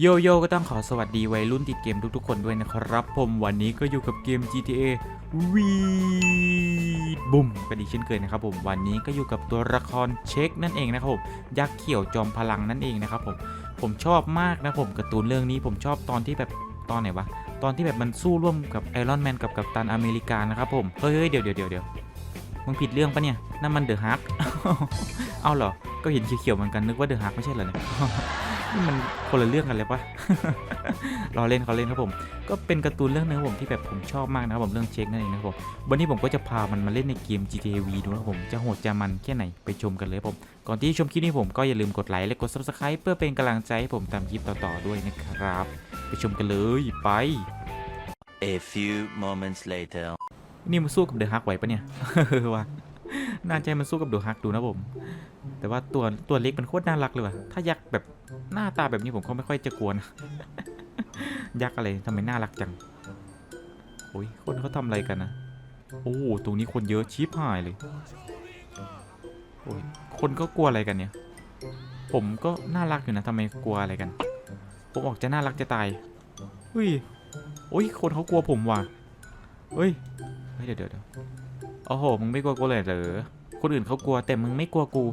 โยโย่ก็ต้องขอสวัสดีวัยรุ่นติดเกมทุกๆคนด้วยนะครับผมวันนี้ก็อยู่กับเกม GTA V บุมกันอีกเช่นเคยนะครับผมวันนี้ก็อยู่กับตัวละครเช็คนั่นเองนะครับผมยักษ์เขียวจอมพลังนั่นเองนะครับผมผมชอบมากนะผมการ์ตูนเรื่องนี้ผมชอบตอนที่แบบตอนไหนวะตอนที่แบบมันสู้ร่วมกับไอรอนแมนกับกัปตันอเมริกานะครับผมเฮ้ยเดี๋ยวเดี๋ยวเดี๋ยวเดี๋ยวมึงผิดเรื่องปะเนี่ยนั่นมันเดอะฮักเอาเหรอก็เห็นเขียวๆเหมือนกันนึกว่าเดอะฮักไม่ใช่เหรอเนี่ย มันคนละเรื่องกันเลยปะรอเล่นเขาเล่นครับผม ก็เป็นการ์ตูนเรื่องหนึงครับผมที่แบบผมชอบมากนะครับผมเรื่องเช็คนั่นเองนะครับผมวันนี้ผมก็จะพามันมาเล่นในเกม GTA V ดูนะครับผมจะโหดจะมันแค่ไหนไปชมกันเลยครับผม ก่อนที่จะชมคลิปนี้ผมก็อย่าลืมกดไลค์และกด Subscribe เพื่อเป็นกำลังใจให้ผมทำคลิปต่อๆด้วยนะครับ ไปชมกันเลยไป A few moments later. นี่มันสู้กับเดอะฮักไหวปะเนี่ยว่า น่าให้มันสู้กับดอะฮักดูนะผม แต่ว่าตัวตัวเล็กมันโคตรน่ารักเลยว่ะ ถ้ายักษ์แบบหน้าตาแบบนี้ผมก็ไม่ค่อยจะกลัวนะยักษ์อะไรทำไมน่ารักจัง โอ้ยคนเขาทำอะไรกันนะ โอ้ตรงนี้คนเยอะชิบหายเลย โอ้ยคนก็กลัวอะไรกันเนี่ย ผมก็น่ารักอยู่นะทำไมกลัวอะไรกัน ผมออกจะน่ารักจะตายเฮ้ย โอ้ยคนเขากลัวผมว่ะเฮ้ย เดี๋ยวเดี๋ยวเดี๋ยวโอ้โห มึงไม่กลัวกูเลยเหรอ คนอื่นเขากลัว แต่มึงไม่กลัวกู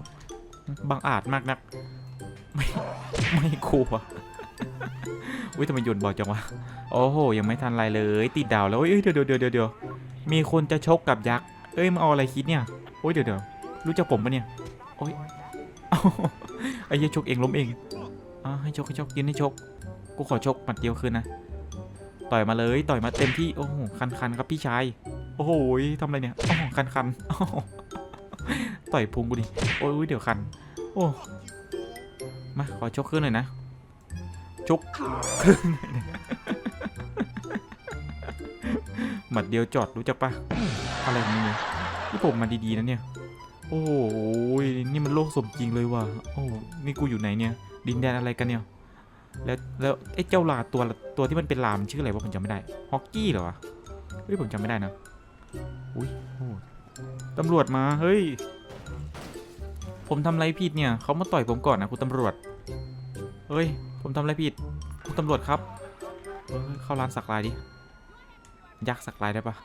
บังอาจมากนัก ไม่ไม่กลัวอุ้ยทำไมโยนบอลจังวะ โอ้โห ยังไม่ทันไรเลย ติดดาวแล้วเอ้ยเดี๋ยวเดี๋ยวเดี๋ยวเดี๋ยวมีคนจะชกกับยักษ์ เอ้ยมาเอาอะไรคิดเนี่ย โอ้ยเดี๋ยวเดี๋ยวรู้จักผมปะเนี่ย โอ้ยไอ้เหี้ยชกเองล้มเองอ่าให้ชกให้ชกยืนให้ชก กูขอชกหมัดเดียวคืนนะ ต่อยมาเลยต่อยมาเต็มที่ โอ้โหคันคันครับพี่ชาย โอ้โหทำอะไรเนี่ย โอ้คันคันโอ้โห ต่อยพุงกูดิ โอ้ยเดี๋ยวคัน โอ้ มา ขอชกขึ้นหน่อยนะ ชกขึ้นหมัดเดียวจอดรู้จักปะอะไรนี่ยนี่ผมมาดีๆนะเนี่ย โอ้โหนี่มันโลกสมจริงเลยว่ะ โอ้นี่กูอยู่ไหนเนี่ย ดินแดนอะไรกันเนี่ย แล้วแล้วไอ้เจ้าลาตัวตัวที่มันเป็นลามชื่ออะไรวะผมจำไม่ได้ ฮอกกี้เหรอวะ เฮ้ยผมจำไม่ได้นะ อุ้ยโอ้ตำรวจมา เฮ้ย ผมทำอะไรผิดเนี่ยเขามาต่อยผมก่อนนะคุณตำรวจเฮ้ย ผมทำอะไรผิดคุณตำรวจครับเข้าร้านสักลายดิยักษ์สักลายได้ปะ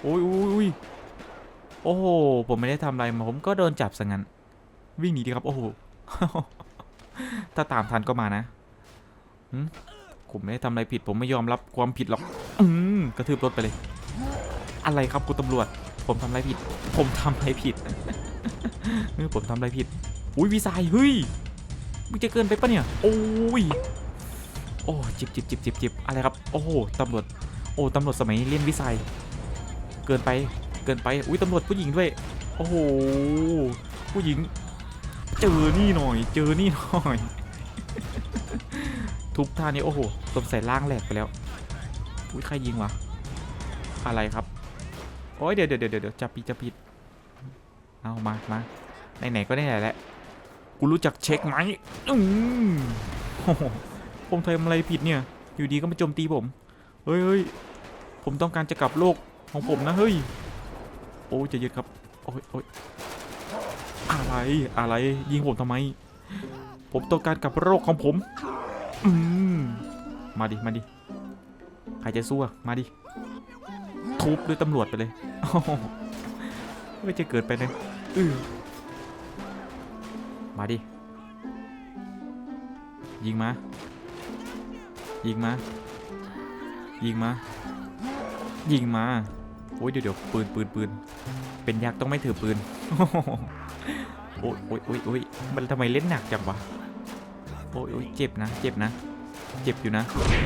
โอ้ยอ้ยอุ้ยโอ้โหผมไม่ได้ทำอะไรมาผมก็โดนจับซะงั้น วิ่งหนีดีครับ โอ้โหถ้าตามทันก็มานะผมไม่ได้ทำอะไรผิด ผมไม่ยอมรับความผิดหรอก อืมกระทืบรถไปเลย อะไรครับคุณตำรวจ ผมทำอะไรผิด ผมทำอะไรผิดเออผมทำอะไรผิด อุ้ยวีไซเฮ้ยมึงจะเกินไปปะเนี่ย โอ้ย โอ้จิบจิบจิบจิบจิบอะไรครับ โอ้โหตำรวจ โอ้ตำรวจสมัยเรียนวิสัย เกินไป เกินไป อุ้ยตำรวจผู้หญิงด้วย โอ้โห ผู้หญิง เจอนี่หน่อย เจอนี่หน่อย ทุบท่านี้โอ้โหสงสัยล่างแหลกไปแล้วอุ้ยใครยิงวะ อะไรครับ โอ้ยเดี๋ยวเดี๋ยวเดี๋ยวเดี๋ยวจับผิดจับผิด เอามามาไหนๆก็ได้แหละกูรู้จักเช็คไหมอืมโอ้โหผมทำอะไรผิดเนี่ย อยู่ดีก็มาโจมตีผม เฮ้ยเฮ้ยผมต้องการจะกลับโลกของผมนะเฮ้ย โอ้ยใจะยึดครับ โอ้ยโอ้ยอะไร อะไร ยิงผมทำไม ผมต้องการกลับโลกของผม อืม มาดิ มาดิ ใครจะสู้อะมาดิ ทุบด้วยตำรวจไปเลยโอ้โหไม่จะเกิดไปเลยอืมาดิ ยิงมา ยิงมา ยิงมา ยิงมา โอ้ยเดี๋ยวเดี๋ยวปืนปืนปืน เป็นยักษ์ต้องไม่ถือปืน โอ้ยโอ้ยโอ้ยโอ้ยมันทำไมเล่นหนักจังวะ โอ้ยโอ้ยเจ็บนะ เจ็บนะ เจ็บอยู่นะ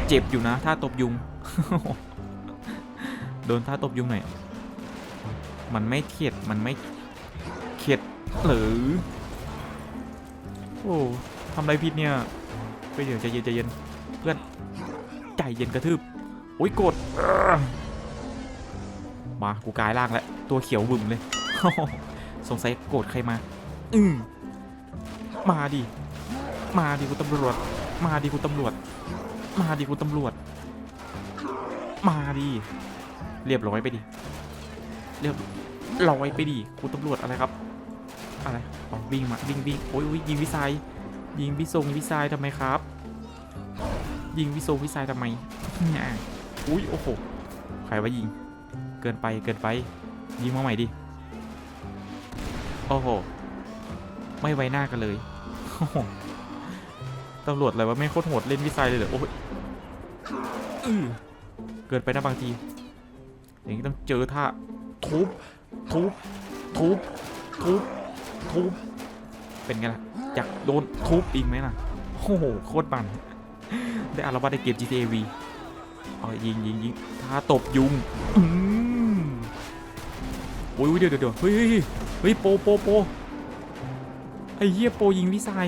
เจ็บอยู่นะท่าตบยุง โดนท่าตบยุงหน่อย มันไม่เข็ด มันไม่เข็ดหรือ โอ้ทำอะไรผิดเนี่ยไปเดี๋ยวใจเย็นใจเย็น เพื่อน ใจเย็นกระทืบ โอ้ยโกรธมา กูกลายร่างแล้ว ตัวเขียวบึ้มเลย สงสัยโกรธใครมา อืมมาดิ มาดิคุณตำรวจ มาดิคุณตำรวจ มาดิคุณตำรวจ มาดิ เรียบร้อยไปดิ เรียบร้อยไปดิคุณตำรวจอะไรครับ อะไรอ๋อวิ่งมาวิ่งวิ่งโอ้ยยิงวิสัยยิงวิทรงวิสัยทำไมครับ ยิงวิโซวิสัยทำไมเนี่ยอุ้ยโอ้โหใครว่ายิง เกินไปเกินไป ยิงมาใหม่ดิ โอ้โห ไม่ไว้หน้ากันเลยตำรวจอะไรวะไม่โคตรโหดเล่นวิสัยเลยเหรอโอ้ยเกินไปนะบางที อย่างนี้ต้องเจอท่าทุบทุบทุบทุบทุบเป็นไงล่ะอยากโดนทุบอีกไหมล่ะโอ้โหโคตรมันได้อารวาสในเกม GTA V เอยิงยิงยิงท่าตบยุงอืมโอ้ยเดี๋ยวเดี๋ยวเดี๋ยวเฮ้ยเฮ้ยเฮ้ยโปโปโปไอ้เหี้ยโปยิงวิสัย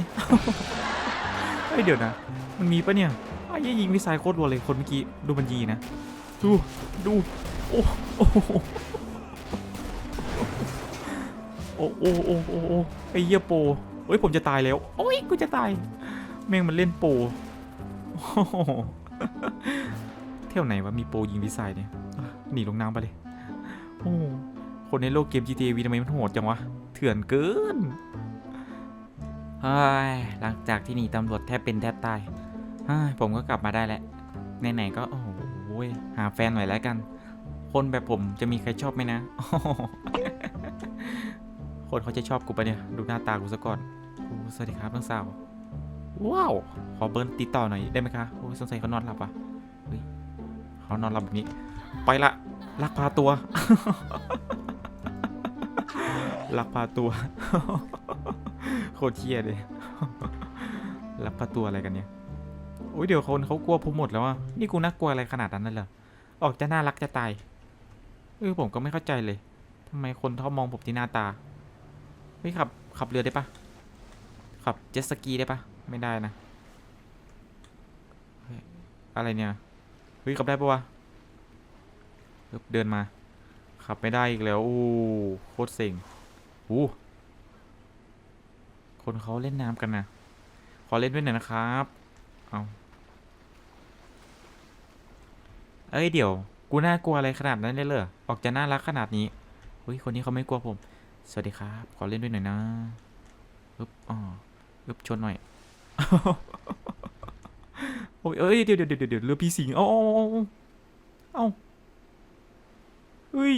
เฮ้ยเดี๋ยวนะ มันมีปะเนี่ยไอ้เหี้ยยิงวิสัยโคตรรัวเลยคนเมื่อกี้ดูมันยิงนะ ดูดู โอ้โอ้โหโอ้โอ้โอ้โอ้โอ้ไอ้เหี้ยโปเฮ้ยผมจะตายแล้วโอ้ยกูจะตายแม่งมันเล่นโปโอ้โหเที่ยวไหนวะมีโปยิงวิสัยเนี่ยหนีลงน้ำไปเลยโอ้คนในโลกเกม GTA V ทำไมมันโหดจังวะเถื่อนเกินเฮ้ยหลังจากที่หนีตำรวจแทบเป็นแทบตายเฮ้ยผมก็กลับมาได้แล้วไหนๆก็โอ้โหหาแฟนหน่อยแล้วกัน คนแบบผมจะมีใครชอบไหมนะ คนเขาจะชอบกูปะเนี่ย ดูหน้าตากูซะก่อนโอ้สวัสดีครับน้องสาว ว้าว ขอเบิร์นติดต่อหน่อยได้ไหมคะโอ้สงสัยเขานอนหลับอะเฮ้ยเขานอนหลับแบบนี้ ไปละ ลักพาตัว ลักพาตัว โคตรเชี่ยเลย ลักพาตัวอะไรกันเนี่ยโอ้ยเดี๋ยวคนเขากลัวผมหมดแล้วอะ นี่กูน่ากลัวอะไรขนาดนั้นเลยเหรอออกจะน่ารักจะตาย เออผมก็ไม่เข้าใจเลยทำไมคนเขามองผมที่หน้าตาเฮ้ยขับขับเรือได้ปะขับเจ็ตสกีได้ปะไม่ได้นะอะไรเนี่ยเฮ้ยขับได้ปะวะเอิบเดินมา ขับไม่ได้อีกแล้วอู้โคตรเซ็งอู้คนเขาเล่นน้ำกันนะขอเล่นด้วยหน่อยนะครับ เอาเอ้ยเดี๋ยว กูน่ากลัวอะไรขนาดนั้นเลยเหรอ ออกจะน่ารักขนาดนี้เฮ้ย คนนี้เขาไม่กลัวผม สวัสดีครับ ขอเล่นด้วยหน่อยนะอึบอ๋ออึบชนหน่อย โอ้ยเอ้ย เดี๋ยวเดี๋ยวเดี๋ยวเรือพีสิง เอ้าเอ้าเอ้าเฮ้ย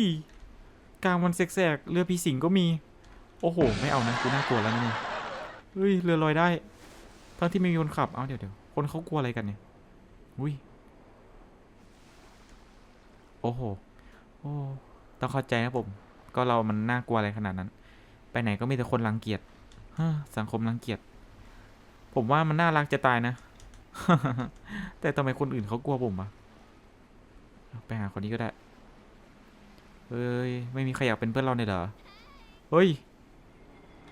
กลางวันแสกๆ เรือพีสิงก็มี โอ้โห ไม่เอานะ กูน่ากลัวแล้วนี่เฮ้ย เรือลอยได้ทั้งที่ไม่มีคนขับ เอ้าเดี๋ยวเดี๋ยวคนเขากลัวอะไรกันเนี่ย อุ้ย โอ้โห โอ้ ต้องเข้าใจนะผม ก็เรามันน่ากลัวอะไรขนาดนั้น ไปไหนก็มีแต่คนรังเกียจฮสังคมรังเกียจ ผมว่ามันน่ารักจะตายนะ แต่ทำไมคนอื่นเขากลัวผมอะไปหาคนนี้ก็ได้ เฮ้ย ไม่มีใครอยากเป็นเพื่อนเราเลยเหรอ เฮ้ย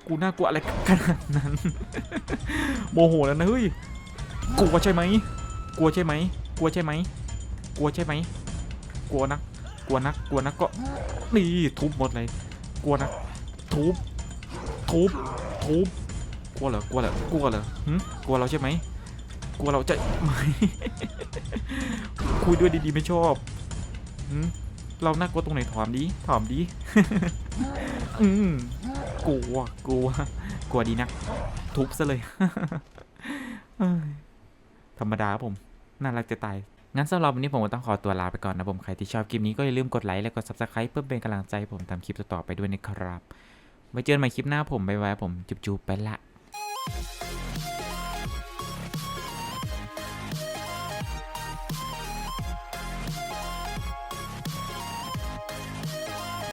กูน่ากลัวอะไรขนาดนั้น โมโหแล้วนะเฮ้ย กลัวใช่ไหม กลัวใช่ไหม กลัวใช่ไหม กลัวใช่ไหม กลัวนักกลัวนักกลัวนักก็นี่ทุบหมดเลย กลัวนักทุบทุบทุบกลัวเหรอกลัวเหรอกลัวเหรอหึกลัวเราใช่ไหมกลัวเราจะไหมคุยด้วยดีๆไม่ชอบหึเราน่ากลัวตรงไหนถามดิถามดิอืมกลัวกลัว กลัวดีนัก ทุบซะเลยธรรมดาผม น่ารักจะตาย งั้นสำหรับวันนี้ผมก็ต้องขอตัวลาไปก่อนนะผม ใครที่ชอบคลิปนี้ก็อย่าลืมกดไลค์และกด subscribe เพื่อเป็นกำลังใจผมทำคลิปต่อๆไปด้วยนะครับ ไว้เจอกันใหม่คลิปหน้าผมบ๊ายบายผมจุ๊บๆไปละ